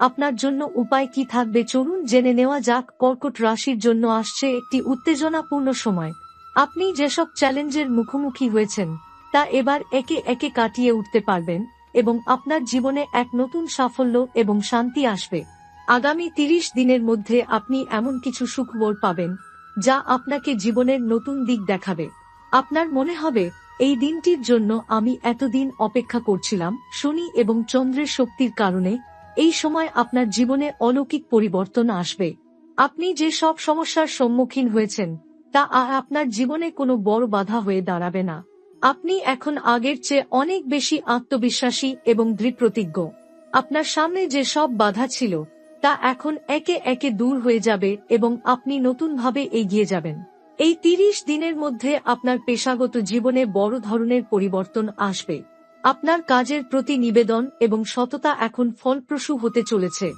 আপনার জন্য উপায় কি থাকবে? চলুন জেনে নেওয়া যাক, কর্কট রাশির জন্য আসছে একটি উত্তেজনাপূর্ণ সময়। আপনি যেসব চ্যালেঞ্জের মুখোমুখি হয়েছেন, তা এবার একে একে কাটিয়ে উঠতে পারবেন এবং আপনার জীবনে এক নতুন সাফল্য এবং শান্তি আসবে। আগামী তিরিশ দিনের মধ্যে আপনি এমন কিছু সুখবর পাবেন, যা আপনাকে জীবনের নতুন দিক দেখাবে। আপনার মনে হবে, এই দিনটির জন্য আমি এতদিন অপেক্ষা করছিলাম, শনি এবং চন্দ্রের শক্তির কারণে এই সময় আপনার জীবনে অলৌকিক পরিবর্তন আসবে। আপনি যে সব সমস্যার সম্মুখীন হয়েছেন, তা আর আপনার জীবনে কোনো বড় বাধা হয়ে দাঁড়াবে না। আপনি এখন আগের চেয়ে অনেক বেশি আত্মবিশ্বাসী এবং দৃঢ়প্রতিজ্ঞ। আপনার সামনে যে সব বাধা ছিল, তা এখন একে একে দূর হয়ে যাবে এবং আপনি নতুনভাবে এগিয়ে যাবেন। এই তিরিশ দিনের মধ্যে আপনার পেশাগত জীবনে বড় ধরনের পরিবর্তন আসবে। আপনার কাজের প্রতি নিবেদন এবং সততা এখন ফলপ্রসূ হতে চলেছে।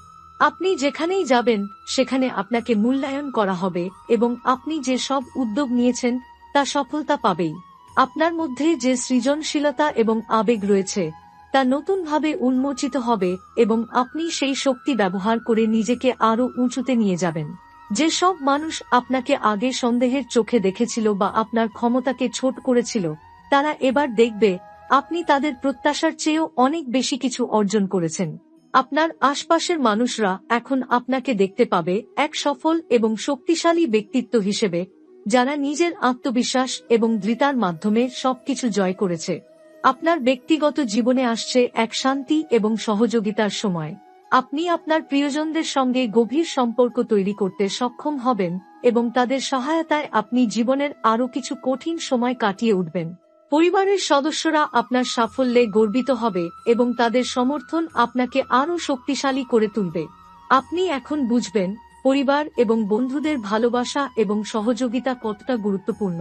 আপনি যেখানেই যাবেন, সেখানে আপনাকে মূল্যায়ন করা হবে এবং আপনি যে সব উদ্যোগ নিয়েছেন, তা সফলতা পাবেই। আপনার মধ্যে যে সৃজনশীলতা এবং আবেগ রয়েছে, তা নতুনভাবে উন্মোচিত হবে এবং আপনি সেই শক্তি ব্যবহার করে নিজেকে আরও উঁচুতে নিয়ে যাবেন। যেসব মানুষ আপনাকে আগে সন্দেহের চোখে দেখেছিল বা আপনার ক্ষমতাকে ছোট করেছিল, তারা এবার দেখবে আপনি তাদের প্রত্যাশার চেয়েও অনেক বেশি কিছু অর্জন করেছেন। আপনার আশপাশের মানুষরা এখন আপনাকে দেখতে পাবে এক সফল এবং শক্তিশালী ব্যক্তিত্ব হিসেবে, যারা নিজের আত্মবিশ্বাস এবং দৃতার মাধ্যমে সবকিছু জয় করেছে। আপনার ব্যক্তিগত জীবনে আসছে এক শান্তি এবং সহযোগিতার সময়। আপনি আপনার প্রিয়জনদের সঙ্গে গভীর সম্পর্ক তৈরি করতে সক্ষম হবেন এবং তাদের সহায়তায় আপনি জীবনের আরও কিছু কঠিন সময় কাটিয়ে উঠবেন। পরিবারের সদস্যরা আপনার সাফল্যে গর্বিত হবে এবং তাদের সমর্থন আপনাকে আরও শক্তিশালী করে তুলবে। আপনি এখন বুঝবেন, পরিবার এবং বন্ধুদের ভালোবাসা এবং সহযোগিতা কতটা গুরুত্বপূর্ণ।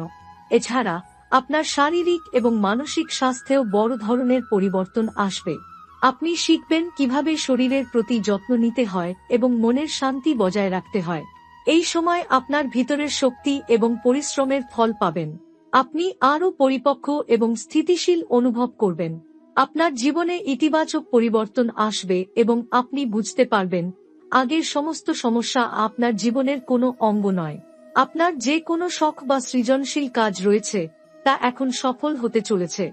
এছাড়া, আপনার শারীরিক এবং মানসিক স্বাস্থ্যেও বড় ধরনের পরিবর্তন আসবে। আপনি শিখবেন কীভাবে শরীরের প্রতি যত্ন নিতে হয় এবং মনের শান্তি বজায় রাখতে হয়। এই সময় আপনার ভিতরের শক্তি এবং পরিশ্রমের ফল পাবেন। আপনি আরও পরিপক্ক এবং স্থিতিশীল অনুভব করবেন। আপনার জীবনে ইতিবাচক পরিবর্তন আসবে এবং আপনি বুঝতে পারবেন, আগের সমস্ত সমস্যা আপনার জীবনের কোনো অঙ্গ নয়। আপনার যে কোনো শখ বা সৃজনশীল কাজ রয়েছে, তা এখন সফল হতে চলেছে।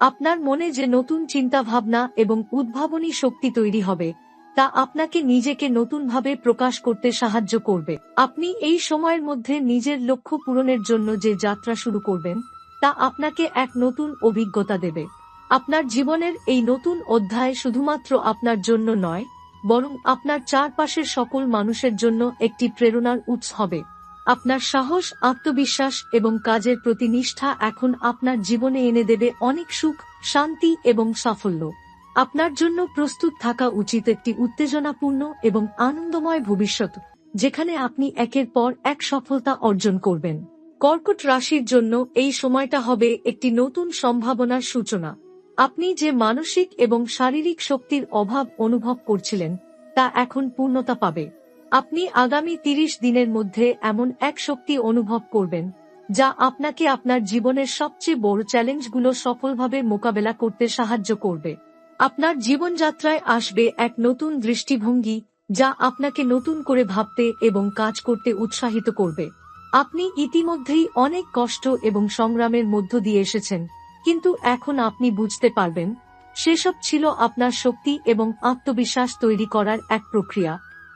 আপনার মনে যে নতুন চিন্তা ভাবনা এবং উদ্ভাবনী শক্তি তৈরি হবে তা আপনাকে নিজেকে নতুনভাবে প্রকাশ করতে সাহায্য করবে। আপনি এই সময়ের মধ্যে নিজের লক্ষ্য পূরণের জন্য যে যাত্রা শুরু করবেন, তা আপনাকে এক নতুন অভিজ্ঞতা দেবে। আপনার জীবনের এই নতুন অধ্যায় শুধুমাত্র আপনার জন্য নয়, বরং আপনার চারপাশের সকল মানুষের জন্য একটি প্রেরণার উৎস হবে। আপনার সাহস, আত্মবিশ্বাস এবং কাজের প্রতি নিষ্ঠা এখন আপনার জীবনে এনে দেবে অনেক সুখ, শান্তি এবং সাফল্য। আপনার জন্য প্রস্তুত থাকা উচিত একটি উত্তেজনাপূর্ণ এবং আনন্দময় ভবিষ্যৎ, যেখানে আপনি একের পর এক সফলতা অর্জন করবেন। কর্কট রাশির জন্য এই সময়টা হবে একটি নতুন সম্ভাবনার সূচনা। আপনি যে মানসিক এবং শারীরিক শক্তির অভাব অনুভব করছিলেন, তা এখন পূর্ণতা পাবে। আপনি আগামী তিরিশ দিনের মধ্যে এমন এক শক্তি অনুভব করবেন, যা আপনাকে আপনার জীবনের সবচেয়ে বড় চ্যালেঞ্জগুলো সফলভাবে মোকাবেলা করতে সাহায্য করবে। আপনার জীবনযাত্রায় আসবে এক নতুন দৃষ্টিভঙ্গি, যা আপনাকে নতুন করে ভাবতে এবং কাজ করতে উৎসাহিত করবে। আপনি ইতিমধ্যেই অনেক কষ্ট এবং সংগ্রামের মধ্য দিয়ে এসেছেন, কিন্তু এখন আপনি বুঝতে পারবেন, সেসব ছিল আপনার শক্তি এবং আত্মবিশ্বাস তৈরি করার এক প্রক্রিয়া।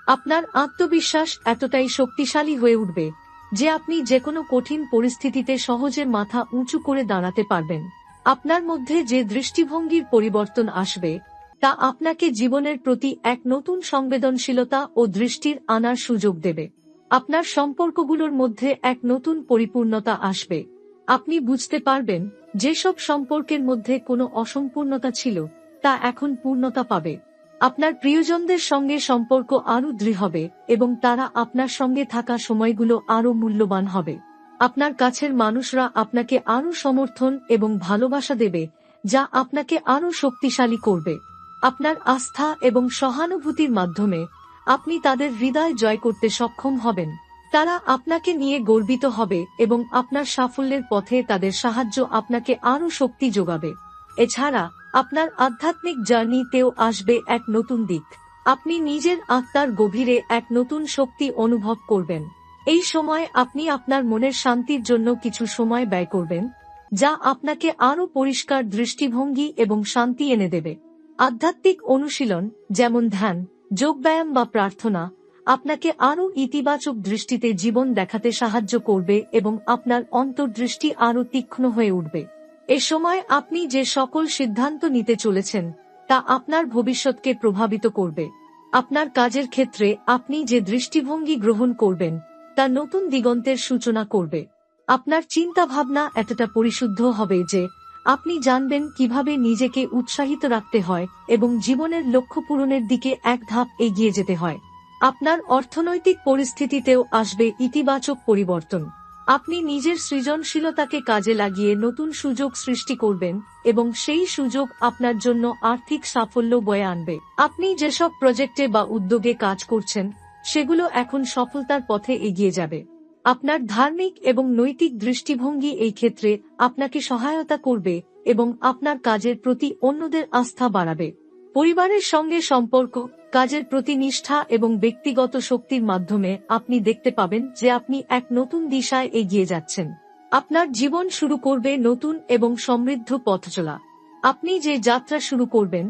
আপনার আত্মবিশ্বাস এতটাই শক্তিশালী হয়ে উঠবে, যে আপনি যে কোনো কঠিন পরিস্থিতিতে সহজে মাথা উঁচু করে দাঁড়াতে পারবেন। আপনার মধ্যে যে দৃষ্টিভঙ্গির পরিবর্তন আসবে, তা আপনাকে জীবনের প্রতি এক নতুন সংবেদনশীলতা ও দৃষ্টির আনার সুযোগ দেবে। আপনার সম্পর্কগুলোর মধ্যে এক নতুন পরিপূর্ণতা আসবে। আপনি বুঝতে পারবেন, যেসব সম্পর্কের মধ্যে কোনো অসম্পূর্ণতা ছিল, তা এখন পূর্ণতা পাবে। আপনার প্রিয়জনদের সঙ্গে সম্পর্ক আরও দৃঢ় হবে এবং তারা আপনার সঙ্গে থাকা সময়গুলো আরও মূল্যবান হবে। আপনার কাছের মানুষরা আপনাকে আরও সমর্থন এবং ভালোবাসা দেবে, যা আপনাকে আরও শক্তিশালী করবে। আপনার আস্থা এবং সহানুভূতির মাধ্যমে আপনি তাদের হৃদয় জয় করতে সক্ষম হবেন। তারা আপনাকে নিয়ে গর্বিত হবে এবং আপনার সাফল্যের পথে তাদের সাহায্য আপনাকে আরও শক্তি যোগাবে। এছাড়া, আপনার আধ্যাত্মিক জার্নিতেও আসবে এক নতুন দিক। আপনি নিজের আত্মার গভীরে এক নতুন শক্তি অনুভব করবেন। এই সময় আপনি আপনার মনের শান্তির জন্য কিছু সময় ব্যয় করবেন, যা আপনাকে আরও পরিষ্কার দৃষ্টিভঙ্গি এবং শান্তি এনে দেবে। আধ্যাত্মিক অনুশীলন, যেমন ধ্যান, যোগব্যায়াম বা প্রার্থনা, আপনাকে আরও ইতিবাচক দৃষ্টিতে জীবন দেখাতে সাহায্য করবে এবং আপনার অন্তর্দৃষ্টি আরও তীক্ষ্ণ হয়ে উঠবে। এ সময় আপনি যে সকল সিদ্ধান্ত নিতে চলেছেন, তা আপনার ভবিষ্যৎকে প্রভাবিত করবে। আপনার কাজের ক্ষেত্রে আপনি যে দৃষ্টিভঙ্গি গ্রহণ করবেন তা নতুন দিগন্তের সূচনা করবে। আপনার চিন্তা ভাবনা এতটা পরিশুদ্ধ হবে যে, আপনি জানবেন কীভাবে নিজেকে উৎসাহিত রাখতে হয় এবং জীবনের লক্ষ্য পূরণের দিকে এক ধাপ এগিয়ে যেতে হয়। আপনার অর্থনৈতিক পরিস্থিতিতেও আসবে ইতিবাচক পরিবর্তন। আপনি নিজের সৃজনশীলতাকে কাজে লাগিয়ে নতুন সুযোগ সৃষ্টি করবেন এবং সেই সুযোগ আপনার জন্য আর্থিক সাফল্য বয়ে আনবে। আপনি যেসব প্রজেক্টে বা উদ্যোগে কাজ করছেন সেগুলো এখন সফলতার পথে এগিয়ে যাবে। আপনার ধার্মিক এবং নৈতিক দৃষ্টিভঙ্গি এই ক্ষেত্রে আপনাকে সহায়তা করবে এবং আপনার কাজের প্রতি অন্যদের আস্থা বাড়াবে। পরিবারের সঙ্গে সম্পর্ক, কাজের প্রতি নিষ্ঠা এবং ব্যক্তিগত শক্তির মাধ্যমে আপনি দেখতে পাবেন যে আপনি এক নতুন দিশায় এগিয়ে যাচ্ছেন। আপনার জীবন শুরু করবে নতুন এবং সমৃদ্ধ পথ চলা আপনি যে যাত্রা শুরু করবেন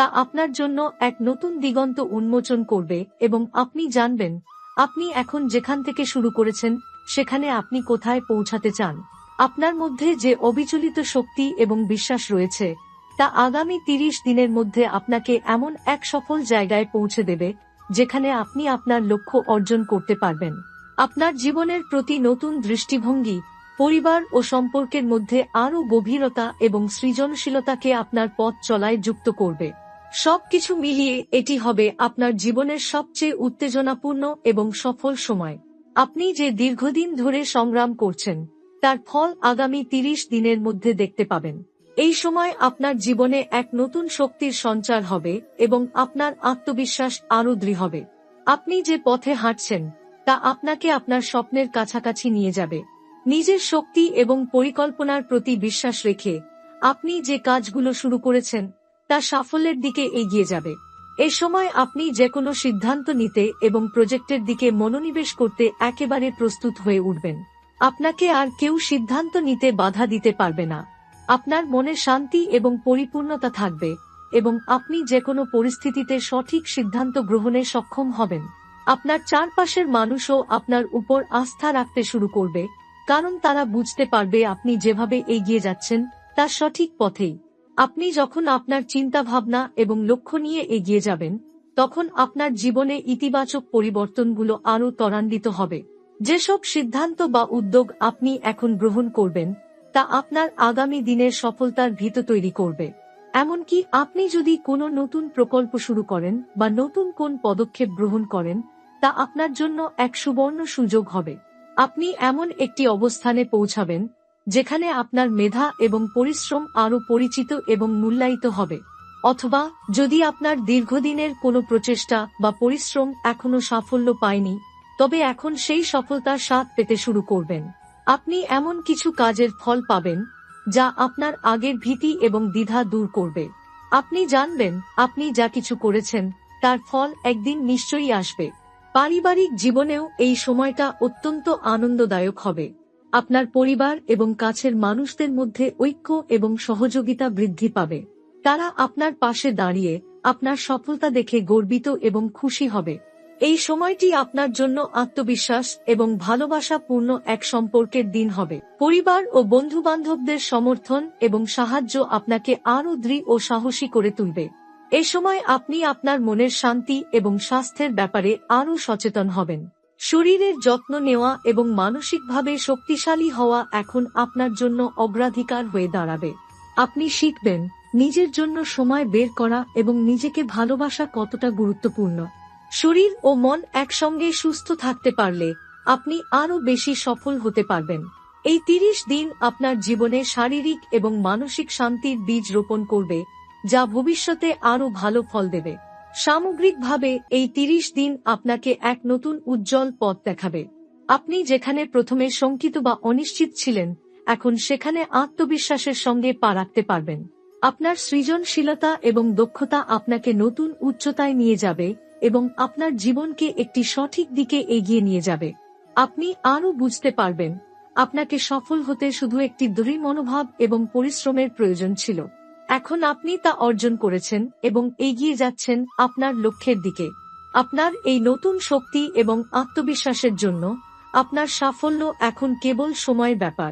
তা আপনার জন্য এক নতুন দিগন্ত উন্মোচন করবে এবং আপনি জানবেন, আপনি এখন যেখান থেকে শুরু করেছেন, সেখানে আপনি কোথায় পৌঁছাতে চান। আপনার মধ্যে যে অবিচলিত শক্তি এবং বিশ্বাস রয়েছে, তা আগামী তিরিশ দিনের মধ্যে আপনাকে এমন এক সফল জায়গায় পৌঁছে দেবে, যেখানে আপনি আপনার লক্ষ্য অর্জন করতে পারবেন। আপনার জীবনের প্রতি নতুন দৃষ্টিভঙ্গি, পরিবার ও সম্পর্কের মধ্যে আরও গভীরতা এবং সৃজনশীলতাকে আপনার পথ চলায় যুক্ত করবে। সবকিছু মিলিয়ে এটি হবে আপনার জীবনের সবচেয়ে উত্তেজনাপূর্ণ এবং সফল সময়। আপনি যে দীর্ঘদিন ধরে সংগ্রাম করছেন, তার ফল আগামী তিরিশ দিনের মধ্যে দেখতে পাবেন। এই সময় আপনার জীবনে এক নতুন শক্তির সঞ্চার হবে এবং আপনার আত্মবিশ্বাস আরও দৃঢ় হবে। আপনি যে পথে হাঁটছেন, তা আপনাকে আপনার স্বপ্নের কাছাকাছি নিয়ে যাবে। নিজের শক্তি এবং পরিকল্পনার প্রতি বিশ্বাস রেখে আপনি যে কাজগুলো শুরু করেছেন তা সাফল্যের দিকে এগিয়ে যাবে। এ সময় আপনি যে কোনো সিদ্ধান্ত নিতে এবং প্রজেক্টের দিকে মনোনিবেশ করতে একেবারে প্রস্তুত হয়ে উঠবেন। আপনাকে আর কেউ সিদ্ধান্ত নিতে বাধা দিতে পারবে না। আপনার মনে শান্তি এবং পরিপূর্ণতা থাকবে এবং আপনি যে কোনো পরিস্থিতিতে সঠিক সিদ্ধান্ত গ্রহণে সক্ষম হবেন। আপনার চারপাশের মানুষও আপনার উপর আস্থা রাখতে শুরু করবে, কারণ তারা বুঝতে পারবে আপনি যেভাবে এগিয়ে যাচ্ছেন তা সঠিক পথেই। আপনি যখন আপনার চিন্তা ভাবনা এবং লক্ষ্য নিয়ে এগিয়ে যাবেন, তখন আপনার জীবনে ইতিবাচক পরিবর্তনগুলো আরও ত্বরান্বিত হবে। যেসব সিদ্ধান্ত বা উদ্যোগ আপনি এখন গ্রহণ করবেন, তা আপনার আগামী দিনের সফলতার ভিত তৈরি করবে। এমনকি আপনি যদি কোনো নতুন প্রকল্প শুরু করেন বা নতুন কোন পদক্ষেপ গ্রহণ করেন, তা আপনার জন্য এক সুবর্ণ সুযোগ হবে। আপনি এমন একটি অবস্থানে পৌঁছাবেন যেখানে আপনার মেধা এবং পরিশ্রম আরও পরিচিত এবং মূল্যায়িত হবে। অথবা, যদি আপনার দীর্ঘদিনের কোনো প্রচেষ্টা বা পরিশ্রম এখনও সাফল্য পায়নি, তবে এখন সেই সফলতার স্বাদ পেতে শুরু করবেন। আপনি এমন কিছু কাজের ফল পাবেন, যা আপনার আগের ভীতি এবং দ্বিধা দূর করবে। আপনি জানবেন, আপনি যা কিছু করেছেন, তার ফল একদিন নিশ্চয়ই আসবে। পারিবারিক জীবনেও এই সময়টা অত্যন্ত আনন্দদায়ক হবে। আপনার পরিবার এবং কাছের মানুষদের মধ্যে ঐক্য এবং সহযোগিতা বৃদ্ধি পাবে। তারা আপনার পাশে দাঁড়িয়ে আপনার সফলতা দেখে গর্বিত এবং খুশি হবে। এই সময়টি আপনার জন্য আত্মবিশ্বাস এবং ভালোবাসা পূর্ণ এক সম্পর্কের দিন হবে। পরিবার ও বন্ধু বান্ধবদের সমর্থন এবং সাহায্য আপনাকে আরও দৃঢ় ও সাহসী করে তুলবে। এ সময় আপনি আপনার মনের শান্তি এবং স্বাস্থ্যের ব্যাপারে আরও সচেতন হবেন। শরীরের যত্ন নেওয়া এবং মানসিকভাবে শক্তিশালী হওয়া এখন আপনার জন্য অগ্রাধিকার হয়ে দাঁড়াবে। আপনি শিখবেন নিজের জন্য সময় বের করা এবং নিজেকে ভালোবাসা কতটা গুরুত্বপূর্ণ। শরীর ও মন একসঙ্গে সুস্থ থাকতে পারলে আপনি আরও বেশি সফল হতে পারবেন। এই তিরিশ দিন আপনার জীবনে শারীরিক এবং মানসিক শান্তির বীজ রোপণ করবে, যা ভবিষ্যতে আরও ভালো ফল দেবে। সামগ্রিকভাবে, এই তিরিশ দিন আপনাকে এক নতুন উজ্জ্বল পথ দেখাবে। আপনি যেখানে প্রথমে শঙ্কিত বা অনিশ্চিত ছিলেন, এখন সেখানে আত্মবিশ্বাসের সঙ্গে পা রাখতে পারবেন। আপনার সৃজনশীলতা এবং দক্ষতা আপনাকে নতুন উচ্চতায় নিয়ে যাবে এবং আপনার জীবনকে একটি সঠিক দিকে এগিয়ে নিয়ে যাবে। আপনি আরও বুঝতে পারবেন, আপনাকে সফল হতে শুধু একটি দৃঢ় মনোভাব এবং পরিশ্রমের প্রয়োজন ছিল। এখন আপনি তা অর্জন করেছেন এবং এগিয়ে যাচ্ছেন আপনার লক্ষ্যের দিকে। আপনার এই নতুন শক্তি এবং আত্মবিশ্বাসের জন্য আপনার সাফল্য এখন কেবল সময়ের ব্যাপার।